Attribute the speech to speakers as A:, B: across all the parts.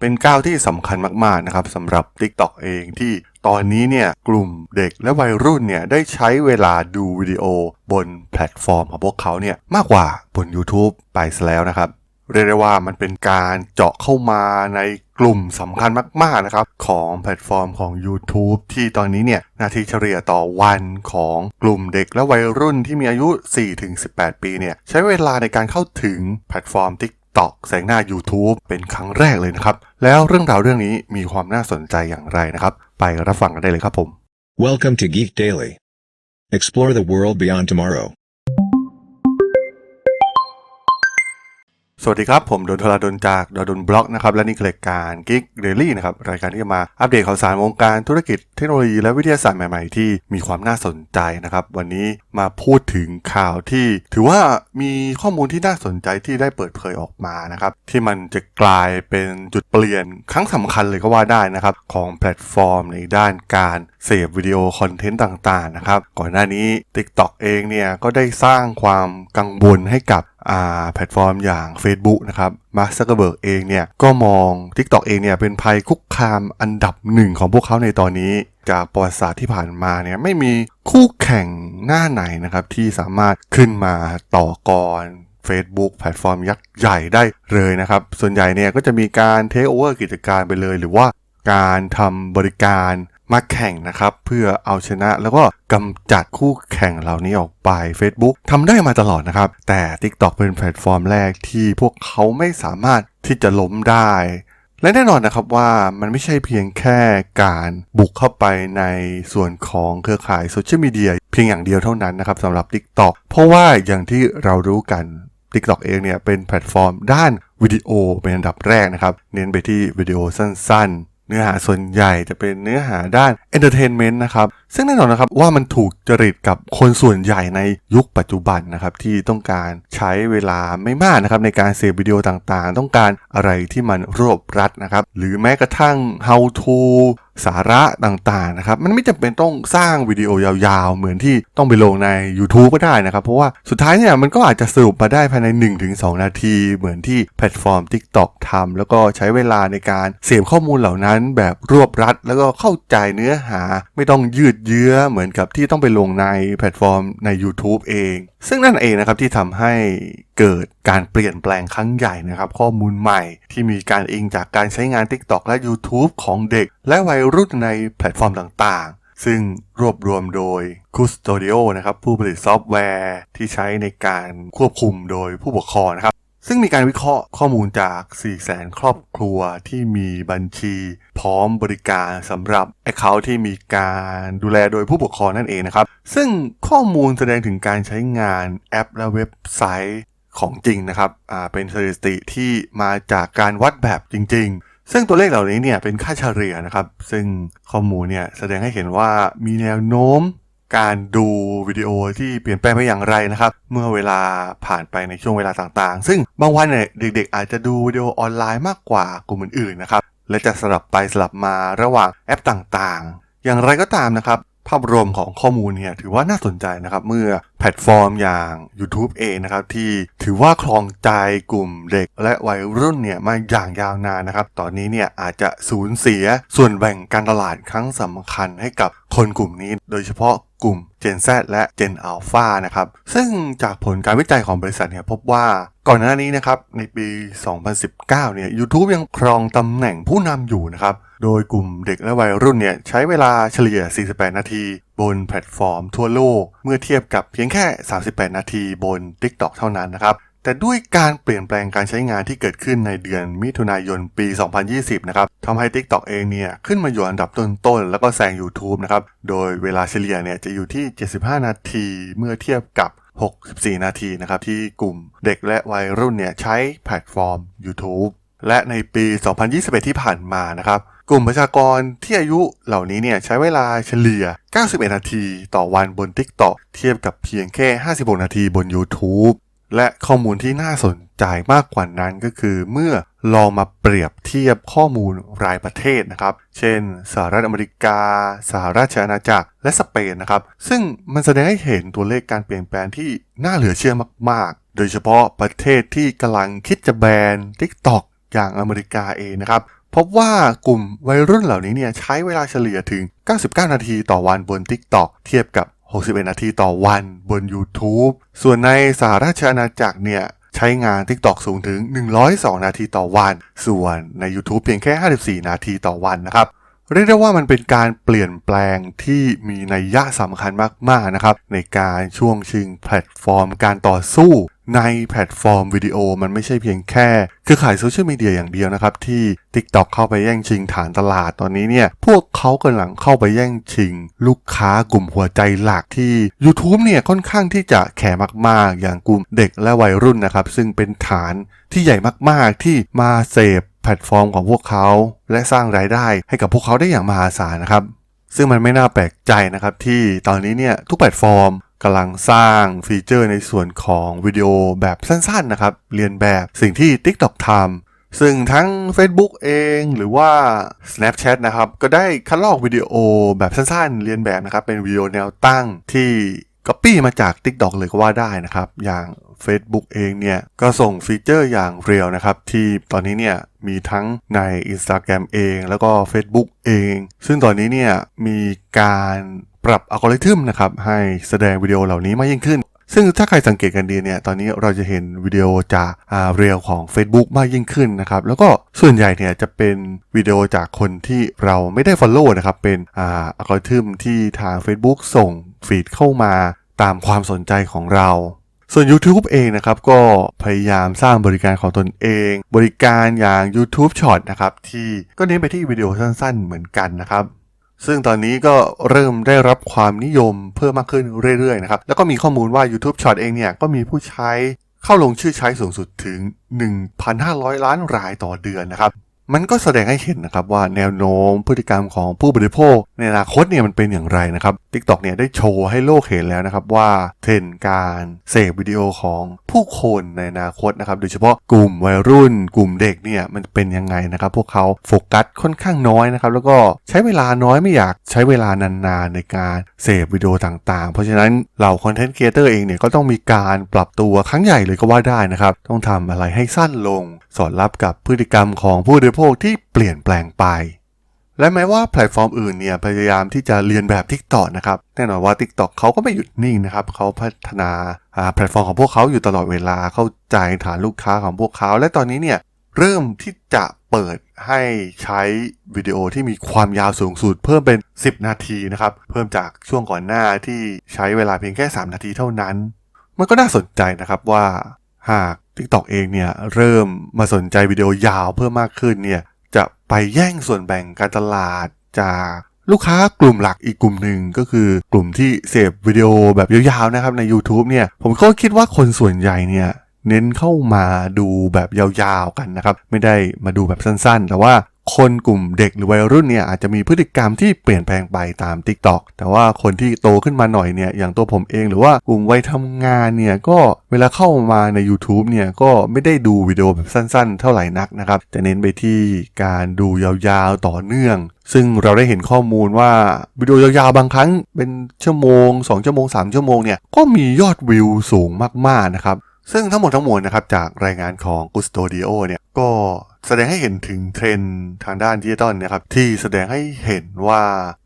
A: เป็นก้าวที่สำคัญมากๆนะครับสำหรับ TikTok เองที่ตอนนี้เนี่ยกลุ่มเด็กและวัยรุ่นเนี่ยได้ใช้เวลาดูวิดีโอบนแพลตฟอร์มของพวกเขาเนี่ยมากกว่าบน YouTube ไปซะแล้วนะครับ เรียกได้ว่ามันเป็นการเจาะเข้ามาในกลุ่มสำคัญมากๆนะครับของแพลตฟอร์มของ YouTube ที่ตอนนี้เนี่ยนาทีเฉลี่ยต่อวันของกลุ่มเด็กและวัยรุ่นที่มีอายุ 4-18 ปีเนี่ยใช้เวลาในการเข้าถึงแพลตฟอร์ม TikTok แสงหน้า YouTube เป็นครั้งแรกเลยนะครับ แล้วเรื่องราวเรื่องนี้มีความน่าสนใจอย่างไรนะครับ ไปรับฟังกันได้เลยครับผม
B: Welcome to Geek Daily. Explore the world beyond tomorrow.
A: สวัสดีครับ ผมดนทราดนจากดดนบล็อกนะครับและนี่คือรายการ Geek Daily นะครับรายการที่จะมาอัปเดตข่าวสารวงการธุรกิจเทคโนโลยีและวิทยาศาสตร์ใหม่ๆ ที่มีความน่าสนใจนะครับ วันนี้มาพูดถึงข่าวที่ ถือว่ามีข้อมูลที่น่าสนใจที่ได้เปิดเผยออกมานะครับที่มันจะกลายเป็นจุดเปลี่ยนครั้งสำคัญเลยก็ว่าได้นะครับของแพลตฟอร์มในด้านการเสพวิดีโอคอนเทนต์ต่างๆนะครับก่อนหน้านี้ TikTok เองเนี่ยก็ได้สร้างความกังวลให้กับแพลตฟอร์มอย่าง Facebook นะครับมาร์คซักเกอร์เบิร์กเองเนี่ยก็มอง TikTok เองเนี่ยเป็นภัยคุกคามอันดับหนึ่งของพวกเขาในตอนนี้ จากประวัติศาสตร์ที่ผ่านมาเนี่ยไม่มีคู่แข่งหน้าไหนนะครับที่สามารถขึ้นมาต่อกร Facebook แพลตฟอร์มยักษ์ใหญ่ได้เลยนะครับ ส่วนใหญ่เนี่ยก็จะมีการเทคโอเวอร์กิจการไปเลย หรือว่าการทำบริการ มาแข่งนะครับ เพื่อเอาชนะแล้วก็กำจัดคู่แข่งเหล่านี้ออกไป Facebook ทำได้มาตลอดนะครับ แต่ TikTok เป็นแพลตฟอร์มแรกที่พวกเขาไม่สามารถที่จะล้มได้ และแน่นอนนะครับว่ามันไม่ใช่เพียงแค่การบุกเข้าไปในส่วนของเครือข่ายโซเชียลมีเดียเพียงอย่างเดียวเท่านั้นนะครับสำหรับ TikTok เพราะว่าอย่างที่เรารู้กัน TikTok เองเนี่ยเป็นแพลตฟอร์มด้านวิดีโอเป็นอันดับแรกนะครับ เน้นไปที่วิดีโอสั้นๆ เนื้อหาส่วนใหญ่จะเป็นเนื้อหาด้านเอนเตอร์เทนเมนต์นะครับ ซึ่งแน่นอนนะครับว่ามันถูกจริตกับคนส่วนใหญ่ในยุคปัจจุบันนะครับที่ต้องการใช้เวลาไม่มากนะครับในการเสพวิดีโอต่างๆ ต้องการอะไรที่มันรวบรัดนะครับหรือแม้กระทั่ง how to สาระต่างๆนะครับมันไม่จำเป็นต้องสร้างวิดีโอยาวๆ เหมือนที่ต้องไปลงใน YouTube ก็ได้นะครับ เพราะว่าสุดท้ายเนี่ยมันก็อาจจะสรุปมาได้ภายใน 1-2 นาที เหมือนที่แพลตฟอร์ม TikTok ทำแล้วก็ใช้เวลาในการเสพข้อมูลเหล่านั้นแบบรวบรัด แล้วก็เข้าใจเนื้อหาไม่ต้องยืดเยื้อเหมือนกับที่ต้องไปลงในแพลตฟอร์มใน YouTube เอง ซึ่งนั่นเองนะครับที่ทำให้เกิดการเปลี่ยนแปลงครั้งใหญ่นะครับข้อมูลใหม่ที่มีการอิงจากการใช้งาน TikTok และ YouTube ของเด็ก และวัยรุ่นในแพลตฟอร์มต่างๆ ซึ่งรวบรวมโดย Custodio นะครับผู้ผลิตซอฟต์แวร์ที่ใช้ในการควบคุมโดยผู้ปกครองนะครับ ซึ่งมีการวิเคราะห์ข้อมูลจาก 4 0 0แสนครอบครัวที่มีบัญชี พร้อมบริการสำหรับ Account ที่มีการดูแลโดยผู้ปกครองนั่นเองนะครับ ซึ่งข้อมูลแสดงถึงการใช้งานแอปและเว็บไซต์ของจริงนะครับอ่าเป็นสถิติที่มาจากการวัดแบบจริง ๆ ซึ่งตัวเลขเหล่านี้เนี่ยเป็นค่าเฉลี่ยนะครับ ซึ่งข้อมูลเนี่ยแสดงให้เห็นว่ามีแนวโน้ม การดูวิดีโอที่เปลี่ยนแปลงไปอย่างไรนะครับ เมื่อเวลาผ่านไปในช่วงเวลาต่างๆ ซึ่งบางวันเนี่ยเด็ก ๆ อาจจะดูวิดีโอออนไลน์มากกว่ากลุ่มอื่นๆนะครับและจะสลับไปสลับมาระหว่างแอปต่างๆ อย่างไรก็ตามนะครับ ภาพรวมของข้อมูลเนี่ยถือว่าน่าสนใจนะครับ เมื่อ แพลตฟอร์มอย่าง YouTube เองนะครับที่ถือว่าครองใจกลุ่มเด็กและวัยรุ่นเนี่ยมาอย่างยาวนานนะครับ ตอนนี้เนี่ยอาจจะสูญเสียส่วนแบ่งการตลาดครั้งสำคัญให้กับคนกลุ่มนี้ โดยเฉพาะกลุ่ม Gen Z และ Gen Alpha นะครับ ซึ่งจากผลการวิจัยของบริษัทเนี่ยพบว่าก่อนหน้านี้นะครับในปี 2019 เนี่ย YouTube ยังครองตำแหน่งผู้นำอยู่นะครับ โดยกลุ่มเด็กและวัยรุ่นเนี่ยใช้เวลาเฉลี่ย 48 นาที บนแพลตฟอร์มทั่วโลก เมื่อเทียบกับเพียงแค่ 38 นาทีบน TikTok เท่านั้นนะครับ แต่ด้วยการเปลี่ยนแปลงการใช้งานที่เกิดขึ้นในเดือนมิถุนายนปี 2020 นะครับทำให้ TikTok เองเนี่ยขึ้นมาอยู่อันดับต้นๆ แล้วก็แซง YouTube นะครับ โดยเวลาเฉลี่ยเนี่ยจะอยู่ที่ 75 นาทีเมื่อเทียบกับ64 นาทีนะครับที่กลุ่มเด็กและวัยรุ่นเนี่ยใช้แพลตฟอร์ม YouTube และในปี 2021 ที่ผ่านมานะครับ กลุ่มประชากรที่อายุเหล่านี้เนี่ยใช้เวลาเฉลี่ย 91 นาทีต่อวันบน TikTok เทียบกับเพียงแค่ 56 นาทีบน YouTube และข้อมูลที่น่าสนใจมากกว่านั้นก็คือ เมื่อลองมาเปรียบเทียบข้อมูลรายประเทศนะครับ เช่น สหรัฐอเมริกา สหราชอาณาจักร และสเปนนะครับ ซึ่งมันแสดงให้เห็นตัวเลขการเปลี่ยนแปลงที่น่าเหลือเชื่อมาก ๆ โดยเฉพาะประเทศที่กำลังคิดจะแบน TikTok อย่างอเมริกาเองนะครับ พบว่ากลุ่มวัยรุ่นเหล่านี้เนี่ยใช้เวลาเฉลี่ยถึง 99 นาทีต่อวันบน TikTok เทียบกับ 61 นาทีต่อวันบน YouTube ส่วนในสหราชอาณาจักรเนี่ยใช้งาน TikTok สูงถึง 102 นาทีต่อวัน ส่วนใน YouTube เพียงแค่ 54 นาทีต่อวันนะครับเรียกได้ว่ามันเป็นการเปลี่ยนแปลงที่มีนัยยะสำคัญมากๆนะครับในการช่วงชิงแพลตฟอร์มการต่อสู้ ในแพลตฟอร์มวิดีโอมันไม่ใช่เพียงแค่เครือข่ายโซเชียลมีเดียอย่างเดียวนะครับ ที่ TikTok เข้าไปแย่งชิงฐานตลาดตอนนี้เนี่ย พวกเขากำลังเข้าไปแย่งชิง ลูกค้ากลุ่มหัวใจหลักที่ YouTube เนี่ยค่อนข้างที่จะแข่มาก ๆ อย่างกลุ่มเด็กและวัยรุ่นนะครับ ซึ่งเป็นฐานที่ใหญ่มากๆที่มาเสพแพลตฟอร์มของพวกเขา และสร้างรายได้ให้กับพวกเขาได้อย่างมหาศาลนะครับซึ่งมันไม่น่าแปลกใจนะครับที่ตอนนี้เนี่ยทุกแพลตฟอร์ม กำลังสร้างฟีเจอร์ในส่วนของวิดีโอแบบสั้นๆนะครับ เรียนแบบสิ่งที่ TikTok ทำซึ่งทั้ง Facebook เองหรือว่า Snapchat นะครับ ก็ได้คัดลอกวิดีโอแบบสั้นๆ เรียนแบบนะครับ เป็นวิดีโอแนวตั้งที่ Copy มาจาก TikTok เลยก็ว่าได้นะครับ อย่าง Facebook เองเนี่ย ก็ส่งฟีเจอร์อย่างเรียวนะครับ ที่ตอนนี้เนี่ย มีทั้งใน Instagram เอง แล้วก็ Facebook เอง ซึ่งตอนนี้เนี่ย มีการปรับอัลกอริทึมนะครับ ให้แสดงวิดีโอเหล่านี้มากยิ่งขึ้นซึ่งถ้าใครสังเกตกันดีเนี่ย ตอนนี้เราจะเห็นวิดีโอจากาเรียลของ Facebook มากยิ่งขึ้นนะครับ แล้วก็ส่วนใหญ่เนี่ยจะเป็นวิดีโอจากคนที่เราไม่ได้ Follow นะครับ เป็นอัลกอริทึมที่ทาง Facebook ส่งฟีดเข้ามา ตามความสนใจของเรา ส่วน YouTube เองนะครับ ก็พยายามสร้างบริการของตนเอง บริการอย่าง YouTube Short นะครับที่ก็เน้นไปที่วิดีโอสั้นๆ เหมือนกันนะครับซึ่งตอนนี้ก็เริ่มได้รับความนิยมเพิ่มมากขึ้นเรื่อยๆนะครับ แล้วก็มีข้อมูลว่า YouTube Short เองเนี่ย ก็มีผู้ใช้เข้าลงชื่อใช้สูงสุดถึง 1,500 ล้านรายต่อเดือนนะครับ มันก็แสดงให้เห็นนะครับว่าแนวโน้มพฤติกรรมของผู้บริโภค ในอนาคตเนี่ยมันเป็นอย่างไรนะครับ TikTok เนี่ยได้โชว์ให้โลกเห็นแล้วนะครับว่าเทรนการเสพวิดีโอของผู้คนในอนาคตนะครับโดยเฉพาะกลุ่มวัยรุ่น กลุ่มเด็กเนี่ยมันเป็นยังไงนะครับพวกเขาโฟกัสค่อนข้างน้อยนะครับแล้วก็ใช้เวลาน้อยไม่อยากใช้เวลานานๆในการเสพวิดีโอต่างๆ เพราะฉะนั้นเหล่าคอนเทนต์ครีเอเตอร์เองเนี่ยก็ต้องมีการปรับตัวครั้งใหญ่เลยก็ว่าได้นะครับต้องทำอะไรให้สั้นลง สอดรับกับพฤติกรรมของผู้บริโภคที่เปลี่ยนแปลงไป และแม้ว่าแพลตฟอร์มอื่นเนี่ยพยายามที่จะเรียนแบบ TikTok นะครับแน่นอนว่า TikTok เขาก็ไม่หยุดนิ่งนะครับเขาพัฒนาแพลตฟอร์มของพวกเขาอยู่ตลอดเวลาเข้าใจฐานลูกค้าของพวกเขา และตอนนี้เนี่ยเริ่มที่จะเปิดให้ใช้วิดีโอที่มีความยาวสูงสุดเพิ่มเป็น 10 นาทีนะครับ เพิ่มจากช่วงก่อนหน้าที่ใช้เวลาเพียงแค่ 3 นาทีเท่านั้น มันก็น่าสนใจนะครับว่า หาก TikTok เองเนี่ยเริ่มมาสนใจวิดีโอยาวเพิ่มมากขึ้นเนี่ยจะไปแย่งส่วนแบ่งการตลาดจากลูกค้ากลุ่มหลักอีกกลุ่มหนึ่งก็คือกลุ่มที่เสพวิดีโอแบบยาวๆนะครับใน YouTube เนี่ยผมก็คิดว่าคนส่วนใหญ่เนี่ยเน้นเข้ามาดูแบบยาวๆกันนะครับ ไม่ได้มาดูแบบสั้นๆ แต่ว่า คนกลุ่มเด็กหรือวัยรุ่นเนี่ยอาจจะมีพฤติกรรมที่เปลี่ยนแปลงไปตาม TikTok แต่ว่าคนที่โตขึ้นมาหน่อยเนี่ยอย่างตัวผมเองหรือว่ากลุ่มวัยทำงานเนี่ยก็เวลาเข้ามาใน YouTube เนี่ยก็ไม่ได้ดูวิดีโอแบบสั้นๆ เท่าไหร่นักนะครับจะเน้นไปที่การดูยาวๆต่อเนื่องซึ่งเราได้เห็นข้อมูลว่าวิดีโอยาวๆบางครั้งเป็นชั่วโมง 2 ชั่วโมง 3 ชั่วโมงเนี่ยก็มียอดวิวสูงมากๆนะครับซึ่งทั้งหมดทั้งมวลนะครับจากรายงานของ Gustodio เนี่ยก็ แสดงให้เห็นถึงเทรนด์ทางด้านดิจิตอลนะครับที่แสดงให้เห็นว่า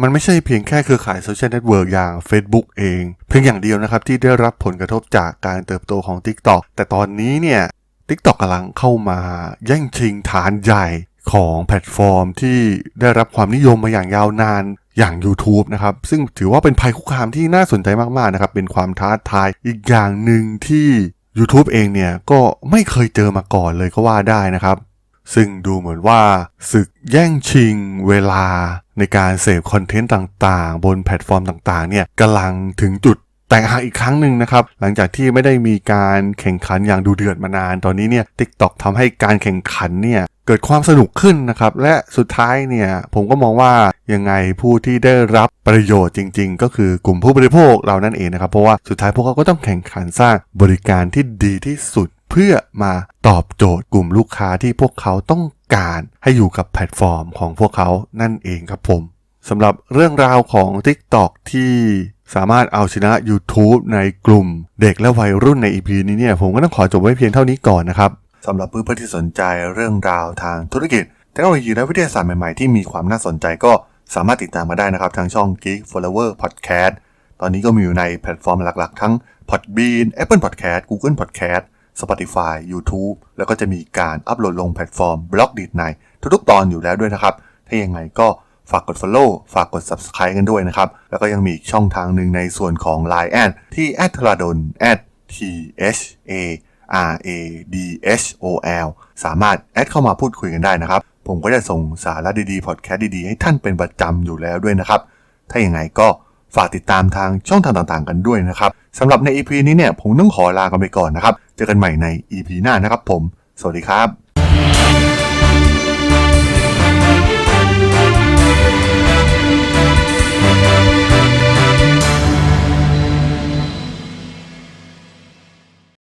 A: มันไม่ใช่เพียงแค่เครือข่ายโซเชียลเน็ตเวิร์กอย่าง Facebook เอง เพียงอย่างเดียวนะครับที่ได้รับผลกระทบจากการเติบโตของ TikTok แต่ตอนนี้เนี่ย TikTok กำลังเข้ามาแย่งชิงฐานใหญ่ของแพลตฟอร์มที่ได้รับความนิยมมาอย่างยาวนานอย่าง YouTube นะครับ ซึ่งถือว่าเป็นภัยคุกคามที่น่าสนใจมากๆนะครับ เป็นความท้าทายอีกอย่างหนึ่งที่ YouTube เองเนี่ย ก็ไม่เคยเจอมาก่อนเลยก็ว่าได้นะครับ ซึ่งดูเหมือนว่าศึกแย่งชิงเวลาในการเสพคอนเทนต์ต่างๆ บนแพลตฟอร์มต่างๆเนี่ยกำลังถึงจุดแตกหักอีกครั้งหนึ่งนะครับ หลังจากที่ไม่ได้มีการแข่งขันอย่างดูเดือดมานานตอนนี้เนี่ย TikTok ทำให้การแข่งขันเนี่ยเกิดความสนุกขึ้นนะครับ และสุดท้ายเนี่ยผมก็มองว่ายังไงผู้ที่ได้รับประโยชน์จริง ๆ ก็คือกลุ่มผู้บริโภคเรานั่นเองนะครับ เพราะว่าสุดท้ายพวกเขาก็ต้องแข่งขันสร้างบริการที่ดีที่สุด เพื่อมาตอบโจทย์กลุ่มลูกค้าที่พวกเขาต้องการให้อยู่กับแพลตฟอร์มของพวกเขานั่นเองครับผมสำหรับเรื่องราวของ TikTok ที่สามารถเอาชนะ YouTube ในกลุ่มเด็กและวัยรุ่นใน EP นี้เนี่ยผมก็ต้องขอจบไว้เพียงเท่านี้ก่อนนะครับสำหรับเพื่อนๆที่สนใจเรื่องราวทางธุรกิจเทคโนโลยีและวิทยาศาสตร์ใหม่ๆที่มีความน่าสนใจก็สามารถติดตามมาได้นะครับ ทางช่อง Geek Flower Podcast ตอนนี้ก็มีอยู่ในแพลตฟอร์มหลักๆ ทั้ง Podbean Apple Podcast Google Podcast Spotify YouTube แล้วก็จะมีการอัปโหลดลงแพลตฟอร์มบล็อกดีดในทุกๆ ตอนอยู่แล้วด้วยนะครับ ถ้ายังไงก็ฝากกด Follow ฝากกด Subscribe กันด้วยนะครับ แล้วก็ยังมีช่องทางหนึ่งในส่วนของ Line แอดที่ a t h r a d o n t h a R A D H O L สามารถแอดเข้ามาพูดคุยกันได้นะครับ ผมก็จะส่งสาระดีๆพอดแคสต์ดีๆ ให้ท่านเป็นประจำอยู่แล้วด้วยนะครับ ถ้าอย่างไงก็ฝากติดตามทางช่องทางต่างๆ กันด้วยนะครับ สำหรับใน EP นี้เนี่ยผมต้องขอลากันไปก่อนนะครับ เจอกันใหม่ใน EP หน้านะครับผม สวัสดีครับ